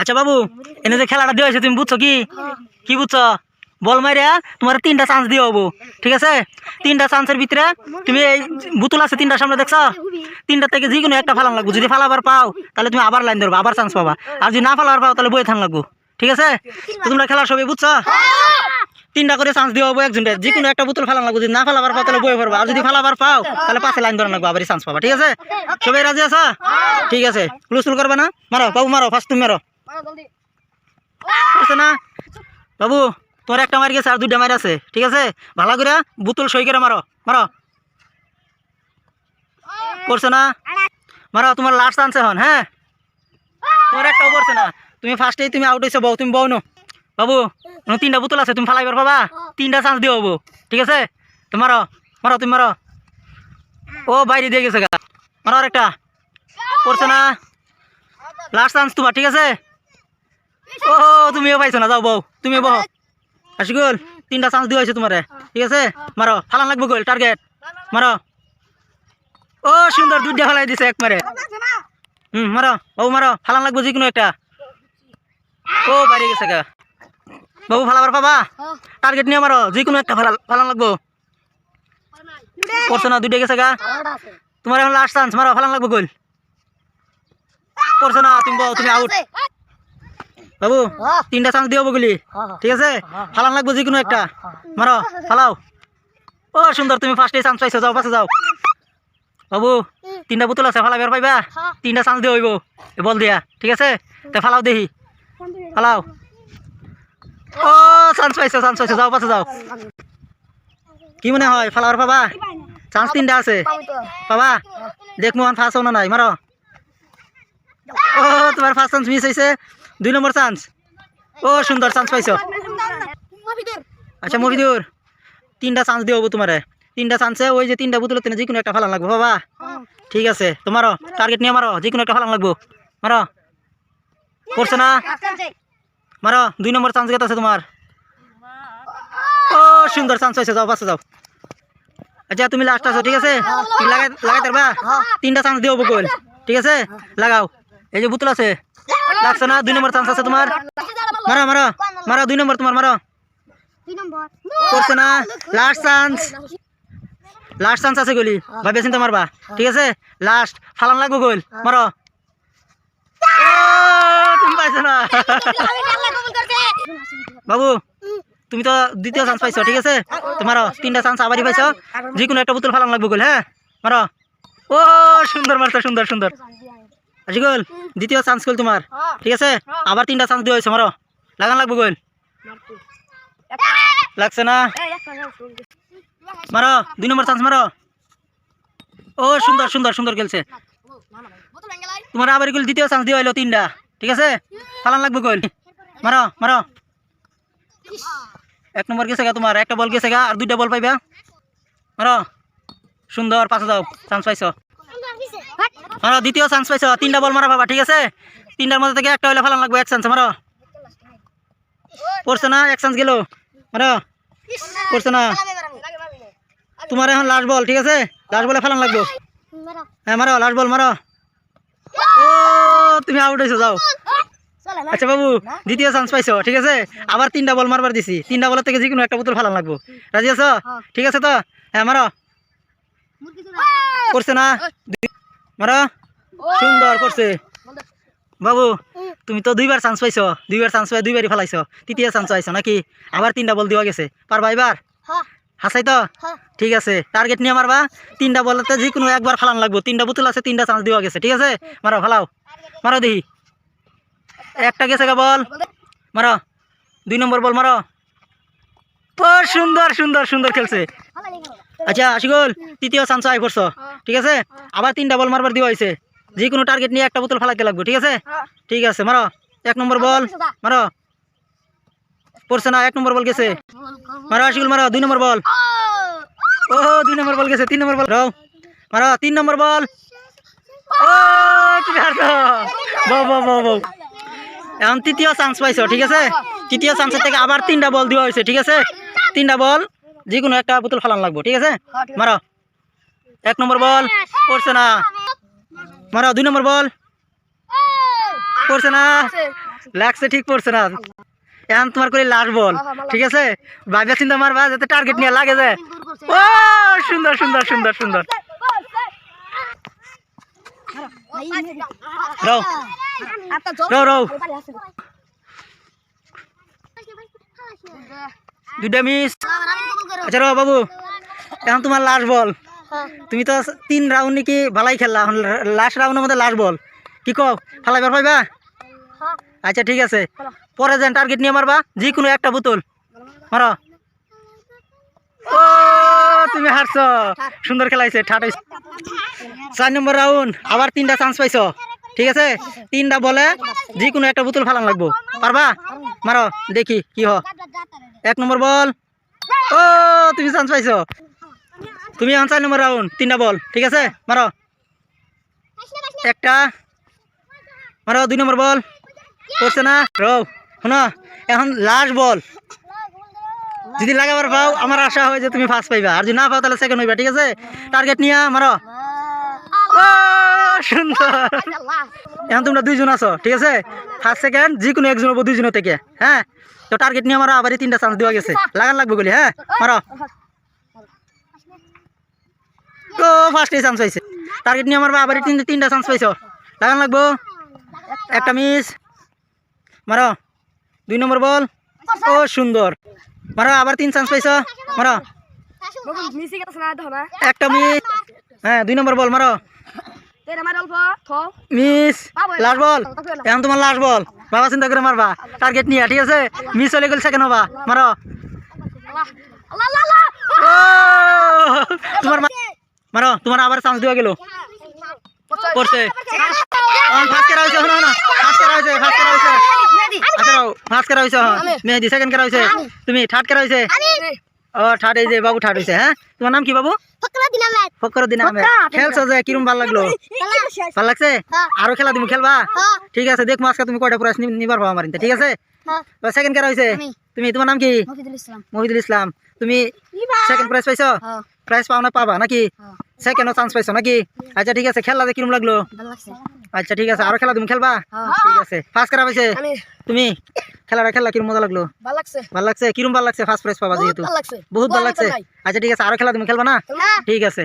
আচ্ছা বাবু, এনে যে খেলাটা দেওয়া হয়েছে, তুমি বুঝছ কি? কি বুঝছ? বল মারিয়া তোমার তিনটা চান্স দিয়ে হব, ঠিক আছে? তিনটা চান্সের ভিতরে তুমি এই বুতুল আছে তিনটা সামনে, দেখছ? তিনটা থেকে যে কোনো একটা ফালান লাগবো। যদি ফালাবার পাও, তাহলে তুমি আবার লাইন ধরবো, আবার চান্স পাবা। আর যদি না ফালাবার পাও, তাহলে বয়ে থান লাগবো, ঠিক আছে? তোমরা খেলা সবাই বুঝছ? তিনটা করে চান্স দিয়ে হব একজনের যে কোনো একটা বুতুল ফালান লাগবো, যদি না ফালাবার পাও, তাহলে বই পড়বা আর যদি ফালাবার পাও, তাহলে পাশে লাইন ধরে লাগবো আবার চান্স পাবা, ঠিক আছে? সবাই রাজি আছো? ঠিক আছে। হুলুস্তুল করবে না? মারো, বাবু মারো ফার্স্ট তুমি মারো। বাবু তোমার একটা মারি গেছে আর দুইটা মারি আছে, ঠিক আছে? ভালো করে বুতুল সই করে মারো মারো। করছে না? মারো, তোমার লাস্ট চান্স এখন হ্যাঁ? তোমার একটাও পড়ছে না? তুমি ফার্স্টেই তুমি আউট হয়েছো বউ, তুমি বউ নো। বাবু তিনটা বোতল আছে, তুমি ফালাইবার পাবা? তিনটা চান্স দিয়ে হব ঠিক আছে? তো মারো মারো, তুমি মারো। ও, বাইরে দিয়ে গেছে গা। মারো আর একটা পড়ছে না? লাস্ট চান্স তোমার, ঠিক আছে? ও তুমিও পাইছো না, যাও বউ, তুমিও বহ। আশিকুল তিনটা চান্স হয়েছে তোমারে, ঠিক আছে? মারো, ফালান লাগবে গোল টার্গেট মারো। ও, সুন্দর, দুইটা ফেলাই দিছে এক মারে হুম, মারো বাবু মারো, ফালান লাগবে যে কোনো একটা। ও, বাইরে গেছে গা। বাবু ফালাবার পাবা? টার্গেট নিয়ে মারো যে কোনো একটা ফালা, ফালান লাগবো। করছ না, দুইটা গেছে গা? তোমার এখন লাস্ট চান্স মারো, ফালান লাগবে গোল। করছ না, তুমি তুমি আউট বাবু তিনটা চান্স দিয়ে হব গুলি ঠিক আছে? ফালান লাগবো যে কোনো একটা। মারো ফালাও ও সুন্দর তুমি ফার্স্টে চান্স পাইছো যাও পাশে যাও। বাবু তিনটা বোতল আছে ফালা বের পাইবা? তিনটা চান্স দিয়ে হইব এ বল দিয়া ঠিক আছে? তে ফালাও দেখি ফালাও। ও চান্স পাইছো চান্স পাইছো যাও পাশে যাও। কি মনে হয় ফালাওয়ার পাবা? চান্স তিনটা আছে। পাবা? দেখ মোহন ফার্স্ট না নাই মারো। ও তোমার ফার্স্ট চান্স মিস হয়েছে দুই নম্বর চান্স। ও, সুন্দর চান্স পাইছো। আচ্ছা মফিদুর তিনটা চান্স দিয়ে হব তোমারে। তিনটা চান্সে ওই যে তিনটা বোতল যে কোনো একটা ফালান লাগবো, বাবা। ঠিক আছে, তোমারও টার্গেট নিয়ে মারো যে কোনো একটা ফালান লাগবো। মারো। করছে না? মারো, দুই নম্বর চান্স গেছে তোমার। ও, সুন্দর চান্স হয়েছে যাও, বাসে যাও। আচ্ছা তুমি লাস্ট আছো, ঠিক আছে? লাগাই লাগাই পারবা তিনটা চান্স দিয়ে হব গোল। ঠিক আছে? লাগাও। এই যে বোতল আছে, লাগছে না? দুই নম্বর চান্স আছে তোমার। মারো মারো মারো, দুই নম্বর তোমার, মারো। করছে না? লাস্ট চান্স লাস্ট চান্স আছে গলি। ভাবে চিন্তা মারবা। ঠিক আছে? লাস্ট ফালান লাগবো গোল। মারো। তুমি পাইছো না। বাবু, তুমি তো দ্বিতীয় চান্স পাইছো, ঠিক আছে? তোমারও তিনটা চান্স আবারই পাইছো। যে কোনো একটা বোতল ফালান লাগবো গোল হ্যাঁ? মারো। ও, সুন্দর মারছো, সুন্দর সুন্দর। আজি গোল দ্বিতীয় চান্স গোল তোমার ঠিক আছে? আবার তিনটা চান্স দিয়ে মারো লাগান লাগবো গোল। লাগছে না? মারো দুই নম্বর চান্স মারো ও সুন্দর সুন্দর সুন্দর খেলছে। তোমার আবার গোল, দ্বিতীয় চান্স দিয়ে তিনটা। ঠিক আছে? ফালান লাগবে গোল। মারো মারো এক নম্বর গেছে গা তোমার একটা বল গেছে গা আর দুইটা বল পাইবা। মারো সুন্দর পাশে যাও চান্স পাইছো। মারো দ্বিতীয় চান্স পাইছো। তিনটা বল মারা বাবা ঠিক আছে? তিনটার মধ্যে থেকে একটা হইলে ফালান লাগবে? এক চান্স মারো। পড়ছে না এক চান্স গেল। মারো। পড়ছে না তোমার এখন লাস্ট বল ঠিক আছে? লাস্ট বলে ফেলান লাগবো। হ্যাঁ মারো লাস্ট বল মারো। ও তুমি আউট হয়েছো যাও। আচ্ছা বাবু দ্বিতীয় চান্স পাইছো ঠিক আছে? আবার তিনটা বল মারবার দিছি। তিনটা বলের থেকে যে কোনো একটা বোতল ফেলান লাগবো। রাজি আছো? ঠিক আছে তো? হ্যাঁ মারো। করছে না? মারো সুন্দর করছে। বাবু তুমি তো দুইবার চান্স পাইছো। দুইবার চান্স পাই দুইবারই ফেলাইছো। তৃতীয় চান্স পাইছো নাকি? আবার তিনটা বল দেওয়া গেছে। পারবা এবার? হাসাই তো? ঠিক আছে টার্গেট নিয়ে মারবা। তিনটা বলতে যে কোনো একবার ফালান লাগবো। তিনটা বোতল আছে তিনটা চান্স দেওয়া গেছে। ঠিক আছে? মারো ফালাও। মারো দেখি। একটা গেছে গা বল। মারো। দুই নম্বর বল মারো। সুন্দর সুন্দর সুন্দর খেলছে। আচ্ছা আশিগোল তৃতীয় চান্স আই করছ। ঠিক আছে? আবার তিনটা বল মারবার দেওয়া হয়েছে যে কোনো টার্গেট নিয়ে একটা বোতল ফালাইতে লাগবে ঠিক আছে? ঠিক আছে মারো। এক নম্বর বল মারো। পড়ছে না এক নম্বর বল গেছে। মারো আশিগুল মারো দুই নম্বর বল ও! দুই নম্বর বল গেছে তিন নম্বর বল রাও মারো তিন নম্বর বল এখন তৃতীয় চান্স পাইছো ঠিক আছে? তৃতীয় চান্সের থেকে আবার তিনটা বল দেওয়া হয়েছে ঠিক আছে? তিনটা বল যে কোনো একটা বোতল ফালান লাগবো ঠিক আছে? মারো। এক নম্বর বল পড়ছে না। মারো দুই নম্বর বল। পড়ছে না। লাগছে ঠিক পড়ছে না। এখন তোমার করে লাস্ট বল ঠিক আছে? ভাবিয়া চিন্তা মারবা যাতে টার্গেট নিয়ে লাগে যায় ও সুন্দর সুন্দর সুন্দর সুন্দর। রাও। রাও রাও। দুইটা মিস আচ্ছা রাও বাবু এখন তোমার লাস্ট বল তুমি তো তিন রাউন্ড নাকি ভালাই খেললা? লাস্ট রাউন্ডের মধ্যে লাস্ট বল কি কও? ফালাইবার পাইবা? আচ্ছা ঠিক আছে। পরে যেন টার্গেট নিয়ে মারবা যে কোনো একটা বোতল। মারো। ও তুমি হারছো। সুন্দর খেলাইছে ঠাট চার নম্বর রাউন্ড আবার তিনটা চান্স পাইছো। ঠিক আছে? তিনটা বলে যে কোনো একটা বোতল ফালান লাগবো। পারবা? মারো দেখি কি হ এক নম্বর বল। ও, তুমি চান্স পাইছো। তুমি এখন নম্বর রাউন্ড তিনটা বল, ঠিক আছে? মারো। একটা। মারো, দুই নম্বর বল। করছে না? রও শোনো, এখন লাস্ট বল। যদি লাগাবার পাও, আমার আশা হয় যে তুমি ফার্স্ট পাইবা। আর যদি না পাও, তাহলে সেকেন্ড হইবা, ঠিক আছে? টার্গেট নিয়ে, মারো। সুন্দর। এখন তোমরা দুইজন আছো ঠিক আছে? ফার্স্ট সেকেন্ড যে কোনো একজন হব দুইজনের থেকে হ্যাঁ? তো টার্গেট নিয়ে মারো আবার তিনটা চান্স দেওয়া গেছে। লাগান লাগবে বলি হ্যাঁ? মারো। তো ফার্স্টে চান্স পাইছে। টার্গেট নিয়ে মারবা আবার তিনটা তিনটা চান্স পাইছো। লাগান লাগবো? একটা মিস মারো। দুই নম্বর বল ও সুন্দর। মারো আবার তিন চান্স পাইছো। মারো। একটা মিস হ্যাঁ দুই নম্বর বল মারো। Miss last ball. এখন তোমার লাস্ট বল। বাবা চিন্তা করে মারবা। টার্গেট নিয়ে ঠিক আছে? মিস হলে গেল সেকেন্ড হবা। মারো। তোমার মারো তোমার আবার চান্স দেওয়া গেল। পড়ছে ফার্স্ট করা হয়েছে না ফার্স্ট করা হয়েছে ফার্স্ট করা হয়েছে আচ্ছা ফার্স্ট করা হয়েছে হ্যাঁ। মেহেদি সেকেন্ড করা হয়েছে তুমি থার্ড করা হয়েছে ও থার্ড এই যে বাবু থার্ড হয়েছে হ্যাঁ? তোমার নাম কি বাবু? ফকর দিন আহমেদ খেলছো যে কিরম ভালো লাগল? ভালো লাগছে? আরও খেলা তুমি খেলবা? ঠিক আছে দেখব আজকে তুমি কয়টা প্রাইজ নিবার পাবো আমার ঠিক আছে? সেকেন্ড করা হয়েছে তুমি তোমার নাম কি? মহিদুল ইসলাম। তুমি সেকেন্ড প্রাইজ পাইছো? প্রাইজ পাও না পাবা নাকি? সেকেন্ড চান্স পাইছো নাকি? আচ্ছা ঠিক আছে খেলা যে কিরম লাগল? আচ্ছা ঠিক আছে আরও খেলা তুমি খেলবা? ঠিক আছে। ফার্স্ট করা হয়েছে তুমি। খেলাটা খেলা কিরম মজা লাগল? ভালো লাগছে। কিরম ভালো লাগছে? ফার্স্ট প্রাইজ পাবা যেহেতু। বহুত ভালো লাগছে। আচ্ছা ঠিক আছে আরও খেলা তুমি খেলবা না? ঠিক আছে।